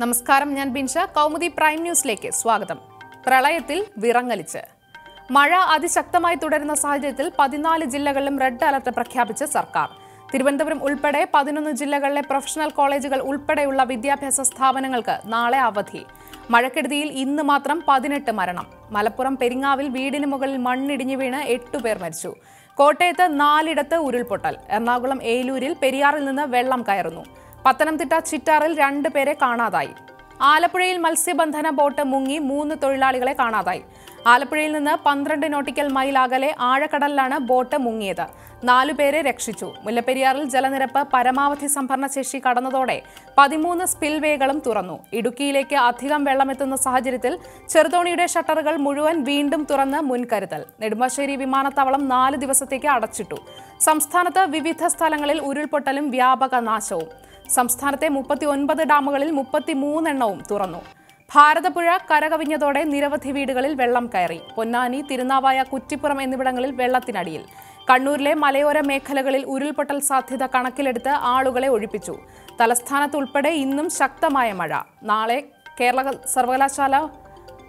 നമസ്കാരം ഞാൻ ബിൻഷ. കൗമുദി പ്രൈം ന്യൂസിലേക്ക് സ്വാഗതം. പ്രളയത്തിൽ വിറങ്ങലിച്ച്. മഴ അതിശക്തമായി തുടരുന്ന സാഹചര്യത്തിൽ പതിനാല് ജില്ലകളിലും റെഡ് അലർട്ട് പ്രഖ്യാപിച്ച് സർക്കാർ. തിരുവനന്തപുരം ഉൾപ്പെടെ പതിനൊന്ന് ജില്ലകളിലെ പ്രൊഫഷണൽ കോളേജുകൾ ഉൾപ്പെടെയുള്ള വിദ്യാഭ്യാസ സ്ഥാപനങ്ങൾക്ക് നാളെ അവധി. മഴക്കെടുതിയിൽ ഇന്ന് മാത്രം പതിനെട്ട് മരണം. മലപ്പുറം പെരിങ്ങാവിൽ വീടിന് മുകളിൽ മണ്ണിടിഞ്ഞു വീണ് എട്ടുപേർ മരിച്ചു. കോട്ടയത്ത് നാലിടത്ത് ഉരുൾപൊട്ടൽ. എറണാകുളം ഏലൂരിൽ പെരിയാറിൽ നിന്ന് വെള്ളം കയറുന്നു. പത്തനംതിട്ട ചിറ്റാറിൽ രണ്ട് പേരെ കാണാതായി. ആലപ്പുഴയിൽ മത്സ്യബന്ധന ബോട്ട് മുങ്ങി മൂന്ന് തൊഴിലാളികളെ കാണാതായി. ആലപ്പുഴയിൽ നിന്ന് പന്ത്രണ്ട് നോട്ടിക്കൽ മൈൽ അകലെ ആഴക്കടലിലാണ് ബോട്ട് മുങ്ങിയത്. നാലുപേരെ രക്ഷിച്ചു. മുല്ലപ്പെരിയാറിൽ ജലനിരപ്പ് പരമാവധി സംഭരണ ശേഷി കടന്നതോടെ പതിമൂന്ന് സ്പിൽവേകളും തുറന്നു. ഇടുക്കിയിലേക്ക് അധികം വെള്ളമെത്തുന്ന സാഹചര്യത്തിൽ ചെറുതോണിയുടെ ഷട്ടറുകൾ മുഴുവൻ വീണ്ടും തുറന്ന് മുൻകരുതൽ. നെടുമ്പാശ്ശേരി വിമാനത്താവളം നാല് ദിവസത്തേക്ക് അടച്ചിട്ടു. സംസ്ഥാനത്ത് വിവിധ സ്ഥലങ്ങളിൽ ഉരുൾപൊട്ടലും വ്യാപക നാശവും. സംസ്ഥാനത്തെ മുപ്പത്തി ഒൻപത് ഡാമുകളിൽ മുപ്പത്തി മൂന്നെണ്ണവും തുറന്നു. ഭാരതപ്പുഴ കരകവിഞ്ഞതോടെ നിരവധി വീടുകളിൽ വെള്ളം കയറി. പൊന്നാനി തിരുനാവായ കുറ്റിപ്പുറം എന്നിവിടങ്ങളിൽ വെള്ളത്തിനടിയിൽ. കണ്ണൂരിലെ മലയോര മേഖലകളിൽ ഉരുൾപൊട്ടൽ സാധ്യത കണക്കിലെടുത്ത് ആളുകളെ ഒഴിപ്പിച്ചു. തലസ്ഥാനത്തുൾപ്പെടെ ഇന്നും ശക്തമായ മഴ. നാളെ കേരള സർവകലാശാല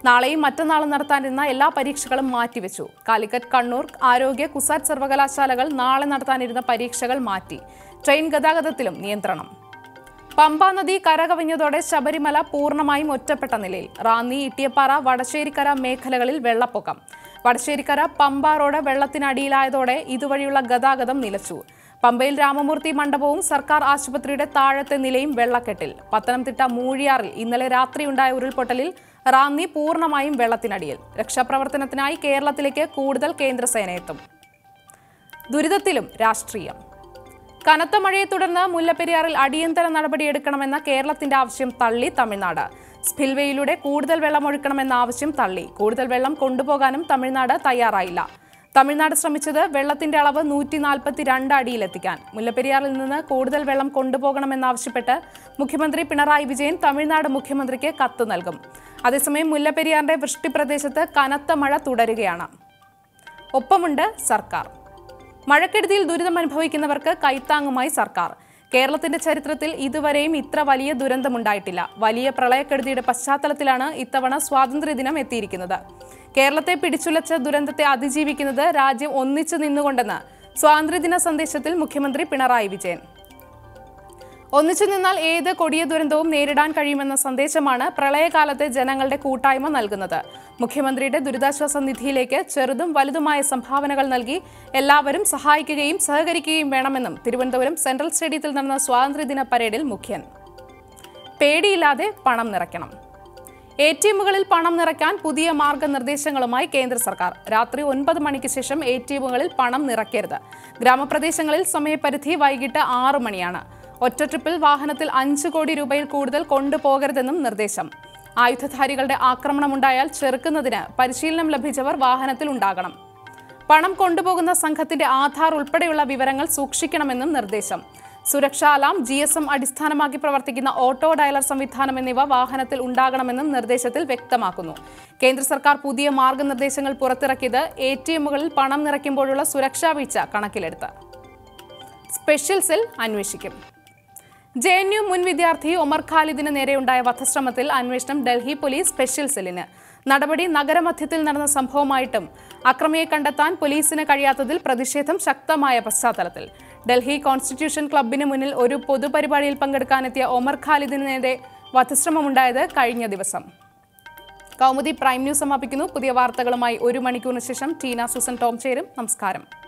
നാളെയും മറ്റന്നാളും നടത്താനിരുന്ന എല്ലാ പരീക്ഷകളും മാറ്റിവെച്ചു. കാലിക്കറ്റ് കണ്ണൂർ ആരോഗ്യ കുസാറ്റ് സർവകലാശാലകൾ നാളെ നടത്താനിരുന്ന പരീക്ഷകൾ മാറ്റി. ട്രെയിൻ ഗതാഗതത്തിലും നിയന്ത്രണം. പമ്പാ നദി കരകവിഞ്ഞതോടെ ശബരിമല പൂർണമായും ഒറ്റപ്പെട്ട നിലയിൽ. റാന്നി ഇട്ടിയപ്പാറ വടശ്ശേരിക്കര മേഖലകളിൽ വെള്ളപ്പൊക്കം. വടശ്ശേരിക്കര പമ്പ റോഡ് വെള്ളത്തിനടിയിലായതോടെ ഇതുവഴിയുള്ള ഗതാഗതം നിലച്ചു. പമ്പയിൽ രാമമൂർത്തി മണ്ഡപവും സർക്കാർ ആശുപത്രിയുടെ താഴത്തെ നിലയും വെള്ളക്കെട്ടിൽ. പത്തനംതിട്ട മൂഴിയാറിൽ ഇന്നലെ രാത്രിയുണ്ടായ ഉരുൾപൊട്ടലിൽ റാന്നി പൂർണമായും വെള്ളത്തിനടിയിൽ. രക്ഷാപ്രവർത്തനത്തിനായി കേരളത്തിലേക്ക് കൂടുതൽ കേന്ദ്രസേന എത്തും. ദുരിതത്തിലും രാഷ്ട്രീയം. കനത്ത മഴയെ തുടർന്ന് മുല്ലപ്പെരിയാറിൽ അടിയന്തര നടപടിയെടുക്കണമെന്ന കേരളത്തിന്റെ ആവശ്യം തള്ളി തമിഴ്നാട്. സ്പിൽവേയിലൂടെ കൂടുതൽ വെള്ളം ഒഴുക്കണമെന്ന ആവശ്യം തള്ളി. കൂടുതൽ വെള്ളം കൊണ്ടുപോകാനും തമിഴ്നാട് തയ്യാറായില്ല. തമിഴ്നാട് ശ്രമിച്ചത് വെള്ളത്തിന്റെ അളവ് നൂറ്റി നാൽപ്പത്തി രണ്ട് അടിയിലെത്തിക്കാൻ. മുല്ലപ്പെരിയാറിൽ നിന്ന് കൂടുതൽ വെള്ളം കൊണ്ടുപോകണമെന്നാവശ്യപ്പെട്ട് മുഖ്യമന്ത്രി പിണറായി വിജയൻ തമിഴ്നാട് മുഖ്യമന്ത്രിക്ക് കത്ത് നൽകും. അതേസമയം മുല്ലപ്പെരിയാറിന്റെ വൃഷ്ടി പ്രദേശത്ത് കനത്ത മഴ തുടരുകയാണ്. ഒപ്പമുണ്ട് സർക്കാർ. മഴക്കെടുതിയിൽ ദുരിതം അനുഭവിക്കുന്നവർക്ക് കൈത്താങ്ങുമായി സർക്കാർ. കേരളത്തിന്റെ ചരിത്രത്തിൽ ഇതുവരെയും ഇത്ര വലിയ ദുരന്തമുണ്ടായിട്ടില്ല. വലിയ പ്രളയക്കെടുതിയുടെ പശ്ചാത്തലത്തിലാണ് ഇത്തവണ സ്വാതന്ത്ര്യദിനം എത്തിയിരിക്കുന്നത്. കേരളത്തെ പിടിച്ചുലച്ച ദുരന്തത്തെ അതിജീവിക്കുന്നത് രാജ്യം ഒന്നിച്ചു നിന്നുകൊണ്ടെന്ന് സ്വാതന്ത്ര്യദിന സന്ദേശത്തിൽ മുഖ്യമന്ത്രി പിണറായി വിജയൻ. ഒന്നിച്ചു നിന്നാൽ ഏത് കൊടിയ ദുരന്തവും നേരിടാൻ കഴിയുമെന്ന സന്ദേശമാണ് പ്രളയകാലത്തെ ജനങ്ങളുടെ കൂട്ടായ്മ നൽകുന്നത്. മുഖ്യമന്ത്രിയുടെ ദുരിതാശ്വാസ നിധിയിലേക്ക് ചെറുതും വലുതുമായ സംഭാവനകൾ നൽകി എല്ലാവരും സഹായിക്കുകയും സഹകരിക്കുകയും വേണമെന്നും തിരുവനന്തപുരം സെൻട്രൽ സ്റ്റേഡിയത്തിൽ നടന്ന സ്വാതന്ത്ര്യദിന പരേഡിൽ മുഖ്യൻ. പേടിയില്ലാതെ പണം നിറയ്ക്കണം. എ ടി എമ്മുകളിൽ പണം നിറയ്ക്കാൻ പുതിയ മാർഗനിർദ്ദേശങ്ങളുമായി കേന്ദ്ര സർക്കാർ. രാത്രി ഒൻപത് മണിക്ക് ശേഷം എ ടി എമ്മുകളിൽ പണം നിറയ്ക്കരുത്. ഗ്രാമപ്രദേശങ്ങളിൽ സമയപരിധി വൈകിട്ട് ആറ് മണിയാണ്. ഒറ്റ ട്രിപ്പിൽ വാഹനത്തിൽ അഞ്ച് കോടി രൂപയിൽ കൂടുതൽ കൊണ്ടുപോകരുതെന്നും നിർദ്ദേശം. ആയുധധാരികളുടെ ആക്രമണമുണ്ടായാൽ ചെറുക്കുന്നതിന് പരിശീലനം ലഭിച്ചവർ വാഹനത്തിൽ ഉണ്ടാകണം. പണം കൊണ്ടുപോകുന്ന സംഘത്തിന്റെ ആധാർ ഉൾപ്പെടെയുള്ള വിവരങ്ങൾ സൂക്ഷിക്കണമെന്നും നിർദ്ദേശം. സുരക്ഷാ അലാം ജി എസ് എം അടിസ്ഥാനമാക്കി പ്രവർത്തിക്കുന്ന ഓട്ടോ ഡയലർ സംവിധാനം എന്നിവ വാഹനത്തിൽ ഉണ്ടാകണമെന്നും നിർദ്ദേശത്തിൽ വ്യക്തമാക്കുന്നു. കേന്ദ്ര സർക്കാർ പുതിയ മാർഗനിർദ്ദേശങ്ങൾ പുറത്തിറക്കിയത് എ ടി എമ്മുകളിൽ പണം നിറയ്ക്കുമ്പോഴുള്ള സുരക്ഷാ വീഴ്ച കണക്കിലെടുത്ത്. സ്പെഷ്യൽ സെൽ അന്വേഷിക്കും. ജെ എൻ യു മുൻ വിദ്യാർത്ഥി ഒമർ ഖാലിദിന് നേരെയുണ്ടായ വധശ്രമത്തിൽ അന്വേഷണം ഡൽഹി പോലീസ് സ്പെഷ്യൽ സെല്ലിന്. നടപടി നഗരമധ്യത്തിൽ നടന്ന സംഭവമായിട്ടും അക്രമിയെ കണ്ടെത്താൻ പോലീസിന് കഴിയാത്തതിൽ പ്രതിഷേധം ശക്തമായ പശ്ചാത്തലത്തിൽ. ഡൽഹി കോൺസ്റ്റിറ്റ്യൂഷൻ ക്ലബിന് മുന്നിൽ ഒരു പൊതുപരിപാടിയിൽ പങ്കെടുക്കാനെത്തിയ ഒമർ ഖാലിദിന് നേരെ വധശ്രമമുണ്ടായത് കഴിഞ്ഞ ദിവസം. കൗമുദി പ്രൈം ന്യൂസ് സമാപിക്കുന്നു. പുതിയ വാർത്തകളുമായി ഒരു മണിക്കൂറിന് ശേഷം ടീന സുസൻ ടോം ചേരും. നമസ്കാരം.